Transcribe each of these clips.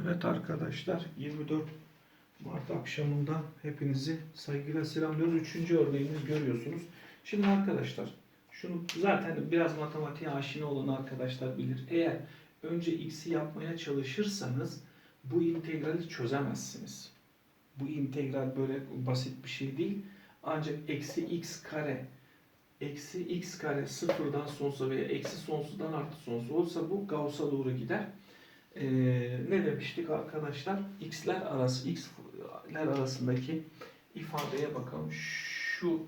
Evet arkadaşlar 24 Mart akşamından hepinizi saygıyla selamlıyoruz. Üçüncü örneğimizi görüyorsunuz. Şimdi arkadaşlar şunu zaten biraz matematiğe aşina olan arkadaşlar bilir. Eğer önce x'i yapmaya çalışırsanız bu integrali çözemezsiniz. Bu integral böyle basit bir şey değil. Ancak eksi x kare eksi x kare sıfırdan sonsuza veya eksi sonsuzdan artı sonsuz olursa bu Gauss'a doğru gider. Ee, ne demiştik arkadaşlar? X'ler arası x'ler arasındaki ifadeye bakalım. Şu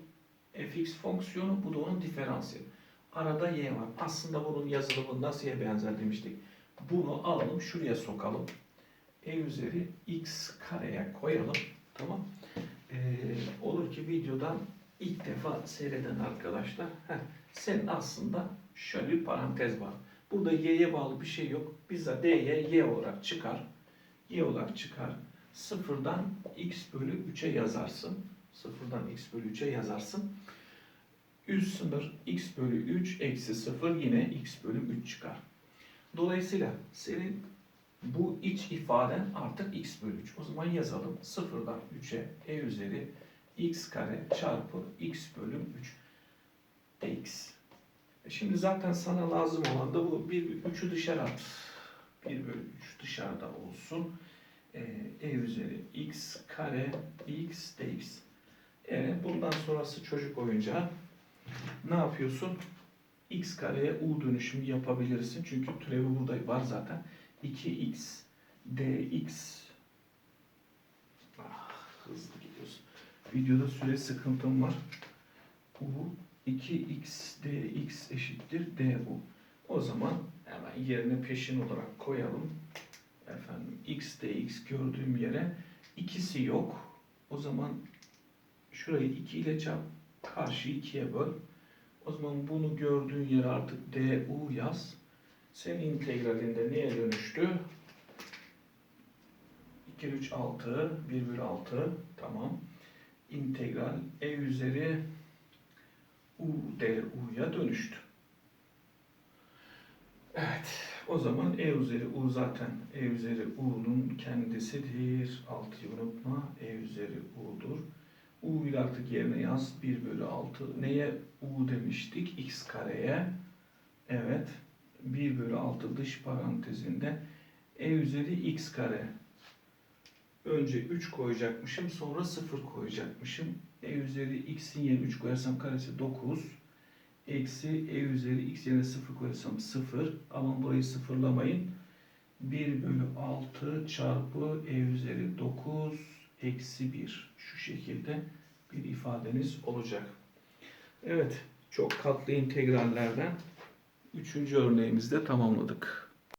fx fonksiyonu bu da onun diferansiyeli. Arada y var. Aslında bunun yazılımı nasıl y benzer demiştik. Bunu alalım şuraya sokalım. E üzeri x kareye koyalım. Tamam. Ee, olur ki videodan ilk defa seyreden arkadaşlar heh, senin aslında şöyle bir parantez var. Burada y'ye bağlı bir şey yok. Bizzat d'ye y olarak çıkar. y olarak çıkar. Sıfırdan x bölü 3'e yazarsın. Sıfırdan x bölü 3'e yazarsın. Üst sınır x bölü 3 eksi 0 yine x bölü 3 çıkar. Dolayısıyla senin bu iç ifaden artık x bölü 3. O zaman yazalım. Sıfırdan 3'e e üzeri x kare çarpı x bölü 3 dx. E Şimdi zaten sana lazım olan da bu. Bir, üçü dışarı at. 1 bölü 3 dışarıda olsun. E, e üzeri x kare x dx. E, bundan sonrası çocuk oyuncağı. Ne yapıyorsun? x kareye u dönüşümü yapabilirsin. Çünkü türevi burada var zaten. 2x dx ah, hızlı gidiyorsun. Videoda süre sıkıntım var. u 2x dx eşittir du. O zaman hemen yerine peşin olarak koyalım. Efendim x dx gördüğüm yere ikisi yok. O zaman şurayı 2 ile çarp. Karşı 2'ye böl. O zaman bunu gördüğün yere artık du yaz. Senin integralinde neye dönüştü? 2, 3, 6, 1 bölü 6. Tamam. İntegral e üzeri u du'ya dönüştü. Evet. O zaman e üzeri u zaten e üzeri u'nun kendisidir. 6'yı unutma. e üzeri u'dur. u ile artık yerine yaz. 1 bölü 6. Neye u demiştik? x kareye. Evet. 1 bölü 6 dış parantezinde e üzeri x kare. Önce 3 koyacakmışım sonra 0 koyacakmışım. e üzeri x'in yerine 3 koyarsam karesi 9. Eksi e üzeri x yerine 0 koyarsam 0. Ama burayı sıfırlamayın. 1 bölü 6 çarpı e üzeri 9 eksi 1. Şu şekilde bir ifadeniz olacak. Evet, çok katlı integrallerden üçüncü örneğimizde tamamladık.